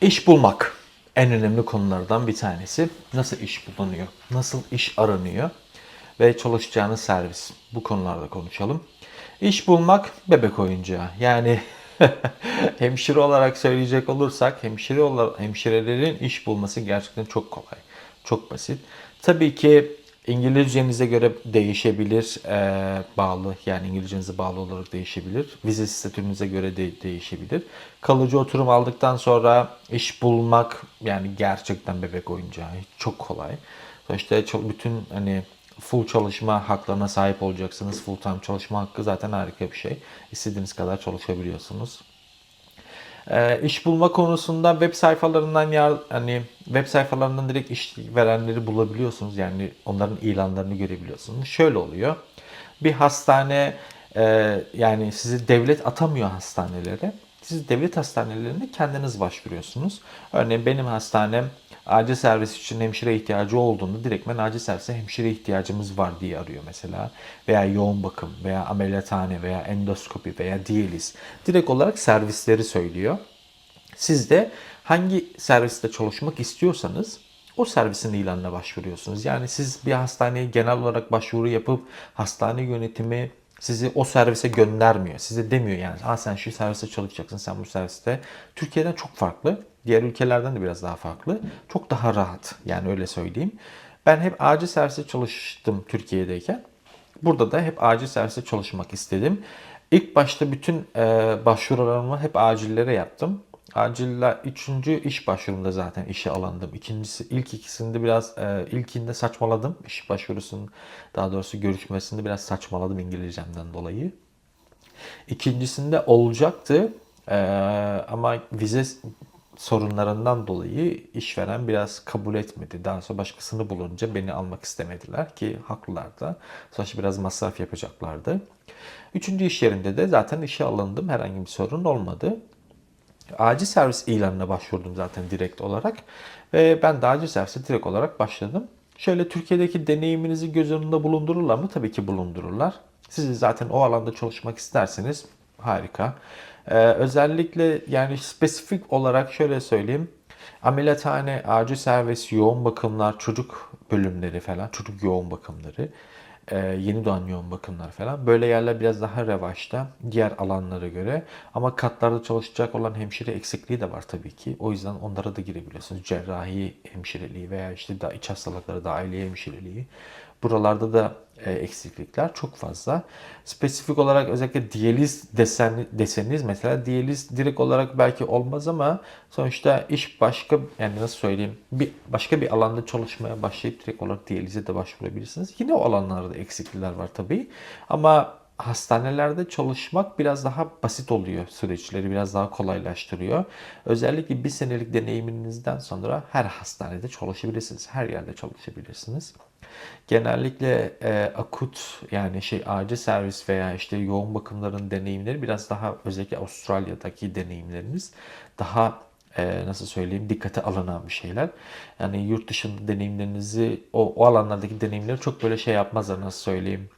İş bulmak en önemli konulardan bir tanesi. Nasıl iş bulunuyor? Nasıl iş aranıyor? Ve çalışacağınız servis. Bu konularda konuşalım. İş bulmak bebek oyuncağı. Yani hemşire olarak söyleyecek olursak hemşire olarak hemşirelerin iş bulması gerçekten çok kolay. Çok basit. Tabii ki İngilizcenize göre değişebilir, eee, bağlı yani İngilizcenize bağlı olarak değişebilir. Vize statünüze göre de değişebilir. Kalıcı oturum aldıktan sonra iş bulmak yani gerçekten bebek oyuncağı. Çok kolay. İşte çok- bütün hani full çalışma haklarına sahip olacaksınız. Full time çalışma hakkı zaten harika bir şey. İstediğiniz kadar çalışabiliyorsunuz. Ee, iş bulma konusunda web sayfalarından ya hani web sayfalarından direkt iş verenleri bulabiliyorsunuz. Yani onların ilanlarını görebiliyorsunuz. Şöyle oluyor. Bir hastane e, yani sizi devlet atamıyor hastanelere. Siz devlet hastanelerine kendiniz başvuruyorsunuz. Örneğin benim hastanem acil servis için hemşire ihtiyacı olduğunda direktmen acil servise hemşire ihtiyacımız var diye arıyor mesela. Veya yoğun bakım veya ameliyathane veya endoskopi veya diyaliz. Direkt olarak servisleri söylüyor. Siz de hangi serviste çalışmak istiyorsanız o servisin ilanına başvuruyorsunuz. Yani siz bir hastaneye genel olarak başvuru yapıp hastane yönetimi sizi o servise göndermiyor. Size demiyor yani ha sen şu serviste çalışacaksın sen bu serviste. Türkiye'den çok farklı. Diğer ülkelerden de biraz daha farklı. Çok daha rahat yani öyle söyleyeyim. Ben hep acil serviste çalıştım Türkiye'deyken. Burada da hep acil serviste çalışmak istedim. İlk başta bütün e, başvurularımı hep acillere yaptım. Aciller üçüncü iş başvurumda zaten işe alındım. İkincisi ilk ikisinde biraz e, ilkinde saçmaladım. İş başvurusunun daha doğrusu görüşmesinde biraz saçmaladım İngilizcemden dolayı. İkincisinde olacaktı Ee, ama vize sorunlarından dolayı işveren biraz kabul etmedi. Daha sonra başkasını bulunca beni almak istemediler ki haklılar da. Sonuçta biraz masraf yapacaklardı. Üçüncü iş yerinde de zaten işe alındım. Herhangi bir sorun olmadı. Acil servis ilanına başvurdum zaten direkt olarak. Ve ben de acil servise direkt olarak başladım. Şöyle Türkiye'deki deneyiminizi göz önünde bulundururlar mı? Tabii ki bulundururlar. Siz zaten o alanda çalışmak isterseniz harika. Ee, özellikle yani spesifik olarak şöyle söyleyeyim. Ameliyathane, acil servis, yoğun bakımlar, çocuk bölümleri falan, çocuk yoğun bakımları, e, yeni doğan yoğun bakımlar falan. Böyle yerler biraz daha revaçta diğer alanlara göre. Ama katlarda çalışacak olan hemşire eksikliği de var tabii ki. O yüzden onlara da girebiliyorsunuz. Cerrahi hemşireliği veya işte da iç hastalıkları, dahiliye hemşireliği. Buralarda da e, eksiklikler çok fazla. Spesifik olarak özellikle diyaliz desen, deseniz mesela diyaliz direkt olarak belki olmaz ama sonuçta iş başka yani nasıl söyleyeyim bir başka bir alanda çalışmaya başlayıp direkt olarak diyalize de başvurabilirsiniz. Yine o alanlarda eksiklikler var tabii. Ama hastanelerde çalışmak biraz daha basit oluyor süreçleri biraz daha kolaylaştırıyor. Özellikle bir senelik deneyiminizden sonra her hastanede çalışabilirsiniz. Her yerde çalışabilirsiniz. Genellikle e, akut yani şey acil servis veya işte yoğun bakımların deneyimleri biraz daha özellikle Avustralya'daki deneyimleriniz daha e, nasıl söyleyeyim dikkate alınan bir şeyler. Yani yurt dışında deneyimlerinizi o, o alanlardaki deneyimleri çok böyle şey yapmazlar nasıl söyleyeyim.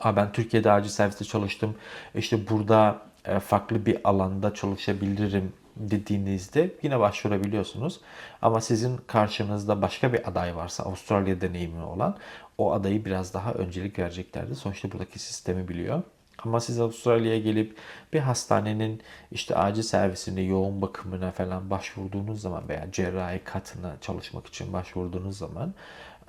Aa, ben Türkiye'de acil serviste çalıştım. İşte burada e, farklı bir alanda çalışabilirim dediğinizde yine başvurabiliyorsunuz. Ama sizin karşınızda başka bir aday varsa Avustralya deneyimi olan o adayı biraz daha öncelik vereceklerdi. Sonuçta buradaki sistemi biliyor. Ama siz Avustralya'ya gelip bir hastanenin işte acil servisinde yoğun bakımına falan başvurduğunuz zaman veya cerrahi katına çalışmak için başvurduğunuz zaman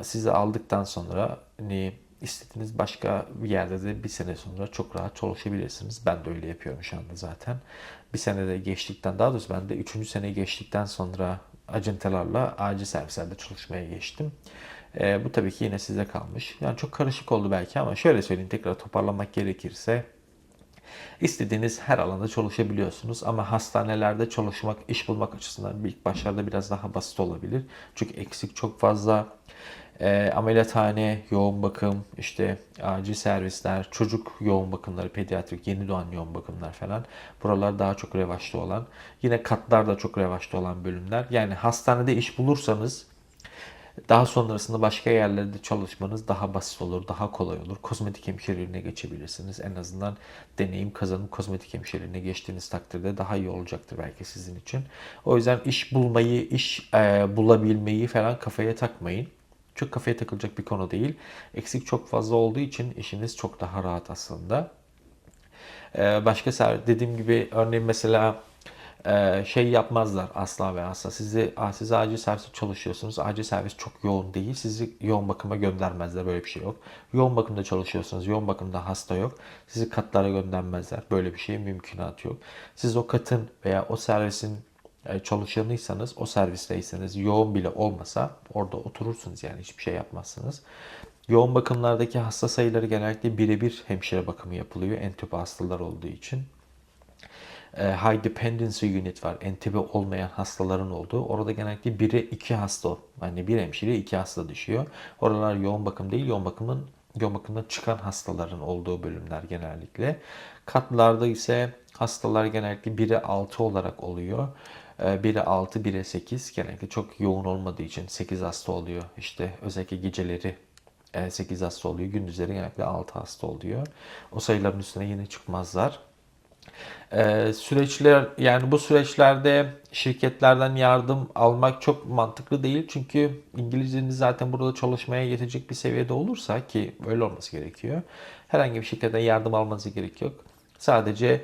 sizi aldıktan sonra hani istediğiniz başka bir yerde de bir sene sonra çok rahat çalışabilirsiniz. Ben de öyle yapıyorum şu anda zaten. Bir senede geçtikten daha doğrusu ben de 3. sene geçtikten sonra acentelerle acil servislerde çalışmaya geçtim. Ee, bu tabii ki yine size kalmış. Yani çok karışık oldu belki ama şöyle söyleyeyim tekrar toparlamak gerekirse İstediğiniz her alanda çalışabiliyorsunuz ama hastanelerde çalışmak, iş bulmak açısından ilk başlarda biraz daha basit olabilir. Çünkü eksik çok fazla. E, ameliyathane, yoğun bakım, işte acil servisler, çocuk yoğun bakımları, pediatrik, yeni doğan yoğun bakımlar falan. Buralar daha çok revaçta olan. Yine katlar da çok revaçta olan bölümler. Yani hastanede iş bulursanız Daha sonrasında başka yerlerde çalışmanız daha basit olur, daha kolay olur. Kozmetik hemşireliğine geçebilirsiniz. En azından deneyim kazanıp kozmetik hemşireliğine geçtiğiniz takdirde daha iyi olacaktır belki sizin için. O yüzden iş bulmayı, iş e, bulabilmeyi falan kafaya takmayın. Çok kafaya takılacak bir konu değil. Eksik çok fazla olduğu için işiniz çok daha rahat aslında. Ee, başka ser dediğim gibi örneğin mesela e, şey yapmazlar asla ve asla. Sizi siz acil serviste çalışıyorsunuz. Acil servis çok yoğun değil. Sizi yoğun bakıma göndermezler. Böyle bir şey yok. Yoğun bakımda çalışıyorsunuz. Yoğun bakımda hasta yok. Sizi katlara göndermezler. Böyle bir şey mümkünatı yok. Siz o katın veya o servisin çalışanıysanız, o servisteyseniz yoğun bile olmasa orada oturursunuz yani hiçbir şey yapmazsınız. Yoğun bakımlardaki hasta sayıları genellikle birebir hemşire bakımı yapılıyor entübe hastalar olduğu için. E, High Dependency Unit var. Entübe olmayan hastaların olduğu. Orada genellikle 1'e 2 hasta, yani bir hemşire 2 hasta düşüyor. Oralar yoğun bakım değil, yoğun bakımın yoğun bakımdan çıkan hastaların olduğu bölümler genellikle. Katlarda ise hastalar genellikle 1'e 6 olarak oluyor. 1'e 6, 1'e 8 genellikle çok yoğun olmadığı için 8 hasta oluyor. İşte özellikle geceleri 8 hasta oluyor. Gündüzleri genellikle 6 hasta oluyor. O sayıların üstüne yine çıkmazlar. Ee, süreçler yani bu süreçlerde şirketlerden yardım almak çok mantıklı değil. Çünkü İngilizceniz zaten burada çalışmaya yetecek bir seviyede olursa ki öyle olması gerekiyor. Herhangi bir şirketten yardım almanıza gerek yok. Sadece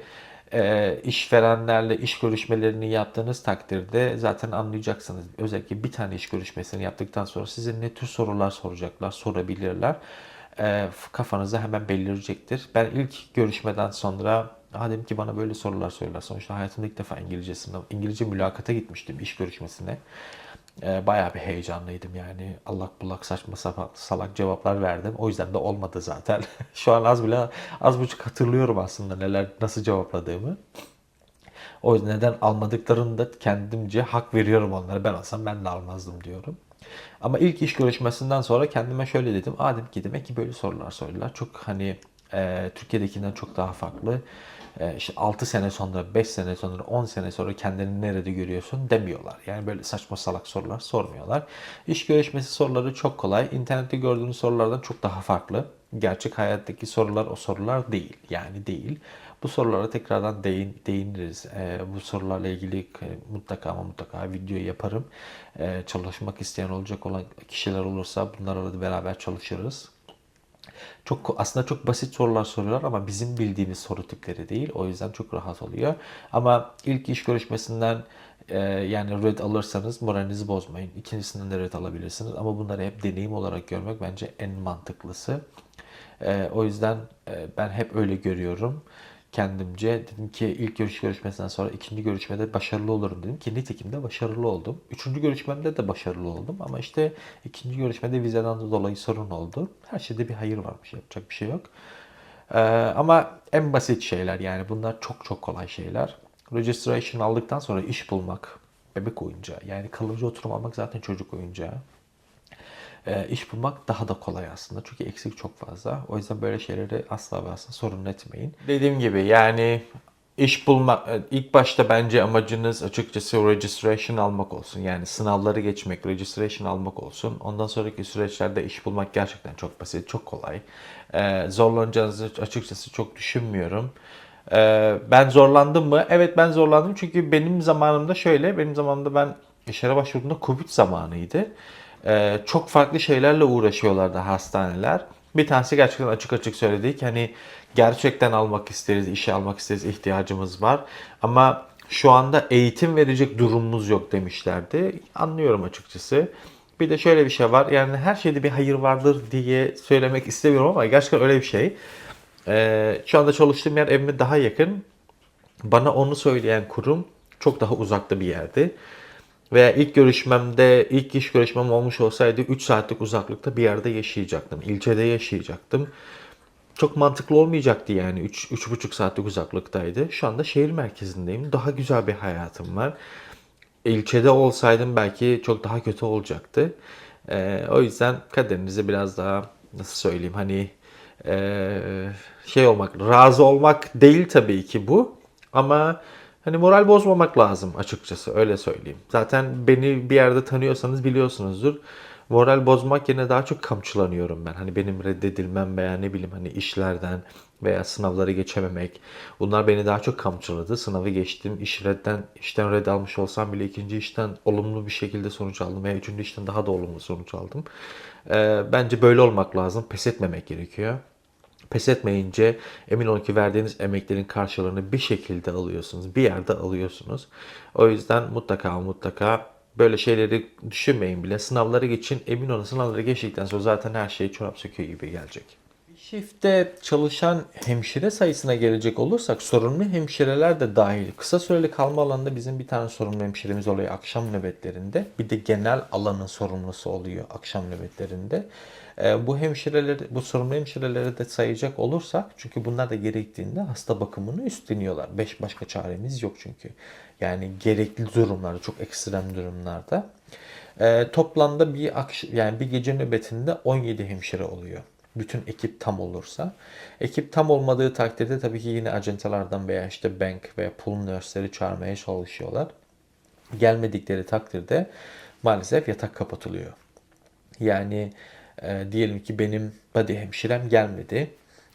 e, işverenlerle iş görüşmelerini yaptığınız takdirde zaten anlayacaksınız. Özellikle bir tane iş görüşmesini yaptıktan sonra size ne tür sorular soracaklar, sorabilirler. E, kafanıza hemen belirecektir. Ben ilk görüşmeden sonra ha ki bana böyle sorular soruyorlar. Sonuçta hayatımda ilk defa İngilizce sınav, İngilizce mülakata gitmiştim iş görüşmesine. E, bayağı bir heyecanlıydım yani. Allak bullak saçma sapan salak cevaplar verdim. O yüzden de olmadı zaten. Şu an az bile az buçuk hatırlıyorum aslında neler nasıl cevapladığımı. O yüzden neden almadıklarını da kendimce hak veriyorum onlara. Ben olsam ben de almazdım diyorum. Ama ilk iş görüşmesinden sonra kendime şöyle dedim. Aa dedim ki demek ki böyle sorular soruyorlar. Çok hani e, Türkiye'dekinden çok daha farklı. E, işte 6 sene sonra, 5 sene sonra, 10 sene sonra kendini nerede görüyorsun demiyorlar. Yani böyle saçma salak sorular sormuyorlar. İş görüşmesi soruları çok kolay. İnternette gördüğünüz sorulardan çok daha farklı. Gerçek hayattaki sorular o sorular değil. Yani değil. Bu sorulara tekrardan değin, değiniriz. E, bu sorularla ilgili e, mutlaka ama mutlaka video yaparım. E, çalışmak isteyen olacak olan kişiler olursa bunlarla da beraber çalışırız. Çok aslında çok basit sorular soruyorlar ama bizim bildiğimiz soru tipleri değil. O yüzden çok rahat oluyor. Ama ilk iş görüşmesinden e, yani red alırsanız moralinizi bozmayın. İkincisinden de red alabilirsiniz. Ama bunları hep deneyim olarak görmek bence en mantıklısı. E, o yüzden e, ben hep öyle görüyorum kendimce. Dedim ki ilk görüş görüşmesinden sonra ikinci görüşmede başarılı olurum dedim ki nitekim de başarılı oldum. Üçüncü görüşmemde de başarılı oldum ama işte ikinci görüşmede vizeden dolayı sorun oldu. Her şeyde bir hayır varmış yapacak bir şey yok. Ee, ama en basit şeyler yani bunlar çok çok kolay şeyler. Registration aldıktan sonra iş bulmak bebek oyuncağı. Yani kalıcı oturum almak zaten çocuk oyuncağı e, iş bulmak daha da kolay aslında. Çünkü eksik çok fazla. O yüzden böyle şeyleri asla ve asla sorun etmeyin. Dediğim gibi yani iş bulmak e, ilk başta bence amacınız açıkçası registration almak olsun. Yani sınavları geçmek, registration almak olsun. Ondan sonraki süreçlerde iş bulmak gerçekten çok basit, çok kolay. Ee, zorlanacağınızı açıkçası çok düşünmüyorum. Ee, ben zorlandım mı? Evet ben zorlandım çünkü benim zamanımda şöyle, benim zamanımda ben işe başvurduğumda Covid zamanıydı. Ee, çok farklı şeylerle uğraşıyorlardı hastaneler. Bir tanesi gerçekten açık açık söyledik. Hani gerçekten almak isteriz, işe almak isteriz, ihtiyacımız var. Ama şu anda eğitim verecek durumumuz yok demişlerdi. Anlıyorum açıkçası. Bir de şöyle bir şey var. Yani her şeyde bir hayır vardır diye söylemek istemiyorum ama gerçekten öyle bir şey. Ee, şu anda çalıştığım yer evime daha yakın. Bana onu söyleyen kurum çok daha uzakta bir yerdi. Veya ilk görüşmemde, ilk iş görüşmem olmuş olsaydı 3 saatlik uzaklıkta bir yerde yaşayacaktım. İlçede yaşayacaktım. Çok mantıklı olmayacaktı yani 3 3,5 saatlik uzaklıktaydı. Şu anda şehir merkezindeyim. Daha güzel bir hayatım var. İlçede olsaydım belki çok daha kötü olacaktı. Ee, o yüzden kaderinize biraz daha nasıl söyleyeyim hani ee, şey olmak, razı olmak değil tabii ki bu. Ama Hani moral bozmamak lazım açıkçası öyle söyleyeyim. Zaten beni bir yerde tanıyorsanız biliyorsunuzdur. moral bozmak yerine daha çok kamçılanıyorum ben. Hani benim reddedilmem veya ne bileyim hani işlerden veya sınavları geçememek. Bunlar beni daha çok kamçıladı. Sınavı geçtim. İş redden, işten red almış olsam bile ikinci işten olumlu bir şekilde sonuç aldım. Veya üçüncü işten daha da olumlu sonuç aldım. Ee, bence böyle olmak lazım. Pes etmemek gerekiyor. Pes etmeyince emin olun ki verdiğiniz emeklerin karşılığını bir şekilde alıyorsunuz. Bir yerde alıyorsunuz. O yüzden mutlaka mutlaka böyle şeyleri düşünmeyin bile. Sınavları geçin. Emin olun sınavları geçtikten sonra zaten her şey çorap söküğü gibi gelecek. Shift'te çalışan hemşire sayısına gelecek olursak sorumlu hemşireler de dahil. Kısa süreli kalma alanında bizim bir tane sorumlu hemşiremiz oluyor akşam nöbetlerinde. Bir de genel alanın sorumlusu oluyor akşam nöbetlerinde. Ee, bu hemşireleri, bu sorumlu hemşireleri de sayacak olursak çünkü bunlar da gerektiğinde hasta bakımını üstleniyorlar. Beş başka çaremiz yok çünkü. Yani gerekli durumlarda, çok ekstrem durumlarda. Ee, toplamda bir akş- yani bir gece nöbetinde 17 hemşire oluyor. Bütün ekip tam olursa. Ekip tam olmadığı takdirde tabii ki yine acentalardan veya işte bank veya pool nurse'leri çağırmaya çalışıyorlar. Gelmedikleri takdirde maalesef yatak kapatılıyor. Yani e, diyelim ki benim body hemşirem gelmedi.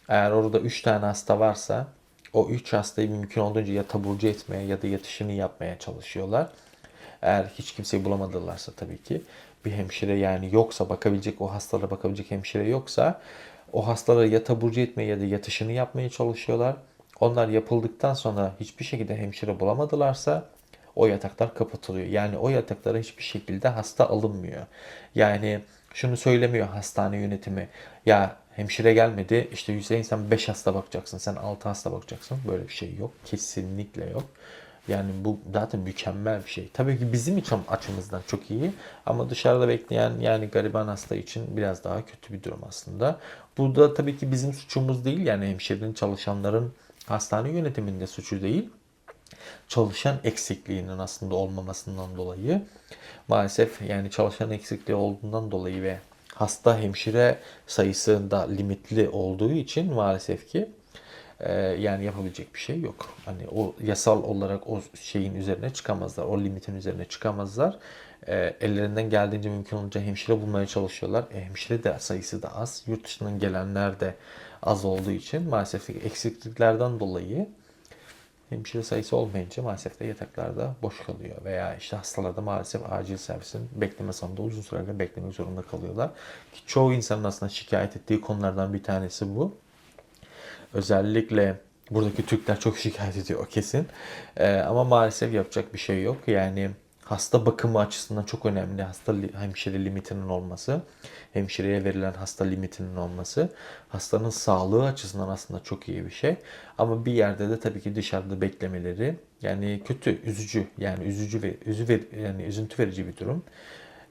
Eğer orada 3 tane hasta varsa o 3 hastayı mümkün olduğunca ya taburcu etmeye ya da yatışını yapmaya çalışıyorlar. Eğer hiç kimseyi bulamadılarsa tabii ki bir hemşire yani yoksa bakabilecek o hastalara bakabilecek hemşire yoksa o hastaları ya taburcu etmeye ya da yatışını yapmaya çalışıyorlar. Onlar yapıldıktan sonra hiçbir şekilde hemşire bulamadılarsa o yataklar kapatılıyor. Yani o yataklara hiçbir şekilde hasta alınmıyor. Yani şunu söylemiyor hastane yönetimi. Ya hemşire gelmedi işte Hüseyin sen 5 hasta bakacaksın sen 6 hasta bakacaksın. Böyle bir şey yok. Kesinlikle yok. Yani bu zaten mükemmel bir şey. Tabii ki bizim için açımızdan çok iyi ama dışarıda bekleyen yani gariban hasta için biraz daha kötü bir durum aslında. Bu da tabii ki bizim suçumuz değil yani hemşirenin çalışanların hastane yönetiminde suçu değil çalışan eksikliğinin aslında olmamasından dolayı maalesef yani çalışan eksikliği olduğundan dolayı ve hasta hemşire sayısı da limitli olduğu için maalesef ki e, yani yapabilecek bir şey yok. Hani o yasal olarak o şeyin üzerine çıkamazlar. O limitin üzerine çıkamazlar. E, ellerinden geldiğince mümkün olunca hemşire bulmaya çalışıyorlar. E, hemşire de sayısı da az. Yurt dışından gelenler de az olduğu için maalesef eksikliklerden dolayı hemşire sayısı olmayınca maalesef de yataklarda boş kalıyor. Veya işte hastalarda maalesef acil servisin bekleme salonunda uzun süreler beklemek zorunda kalıyorlar. Ki çoğu insanın aslında şikayet ettiği konulardan bir tanesi bu. Özellikle buradaki Türkler çok şikayet ediyor kesin. Ee, ama maalesef yapacak bir şey yok. Yani hasta bakımı açısından çok önemli. Hasta hemşire limitinin olması, hemşireye verilen hasta limitinin olması, hastanın sağlığı açısından aslında çok iyi bir şey. Ama bir yerde de tabii ki dışarıda beklemeleri yani kötü, üzücü yani üzücü ve üzü ver, yani üzüntü verici bir durum.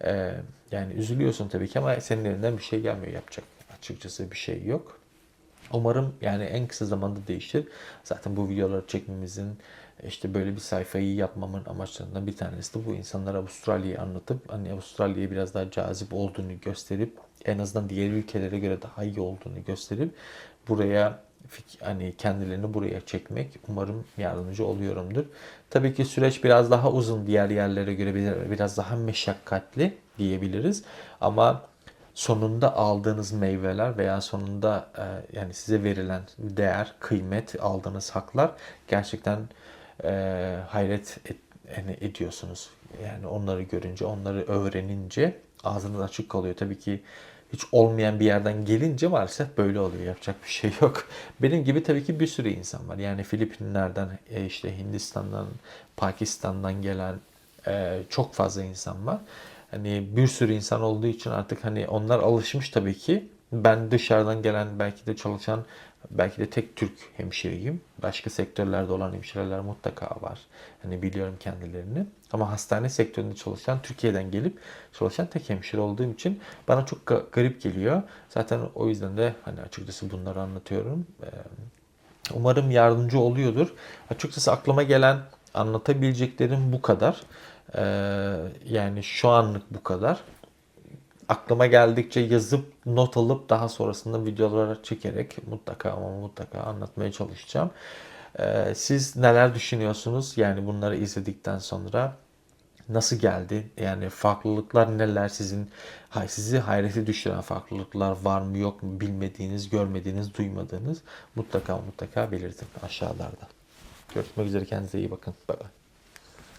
Ee, yani üzülüyorsun tabii ki ama senin elinden bir şey gelmiyor yapacak. Açıkçası bir şey yok. Umarım yani en kısa zamanda değişir. Zaten bu videoları çekmemizin işte böyle bir sayfayı yapmamın amaçlarından bir tanesi de bu insanlara Avustralya'yı anlatıp hani Avustralya'ya biraz daha cazip olduğunu gösterip en azından diğer ülkelere göre daha iyi olduğunu gösterip buraya hani kendilerini buraya çekmek umarım yardımcı oluyorumdur. Tabii ki süreç biraz daha uzun diğer yerlere göre bir- biraz daha meşakkatli diyebiliriz ama sonunda aldığınız meyveler veya sonunda e, yani size verilen değer, kıymet, aldığınız haklar gerçekten e, hayret et, yani ediyorsunuz. Yani onları görünce, onları öğrenince ağzınız açık kalıyor. Tabii ki hiç olmayan bir yerden gelince maalesef böyle oluyor. Yapacak bir şey yok. Benim gibi tabii ki bir sürü insan var. Yani Filipinler'den, e, işte Hindistan'dan, Pakistan'dan gelen e, çok fazla insan var. Hani bir sürü insan olduğu için artık hani onlar alışmış tabii ki. Ben dışarıdan gelen belki de çalışan belki de tek Türk hemşireyim. Başka sektörlerde olan hemşireler mutlaka var. Hani biliyorum kendilerini. Ama hastane sektöründe çalışan, Türkiye'den gelip çalışan tek hemşire olduğum için bana çok ga- garip geliyor. Zaten o yüzden de hani açıkçası bunları anlatıyorum. Umarım yardımcı oluyordur. Açıkçası aklıma gelen anlatabileceklerim bu kadar. Ee, yani şu anlık bu kadar. Aklıma geldikçe yazıp not alıp daha sonrasında videolara çekerek mutlaka ama mutlaka anlatmaya çalışacağım. Ee, siz neler düşünüyorsunuz? Yani bunları izledikten sonra Nasıl geldi? Yani farklılıklar neler sizin hay- sizi hayrete düşüren farklılıklar var mı yok mu bilmediğiniz, görmediğiniz, duymadığınız mutlaka mutlaka belirtin aşağılarda. Görüşmek üzere kendinize iyi bakın. Bay bay.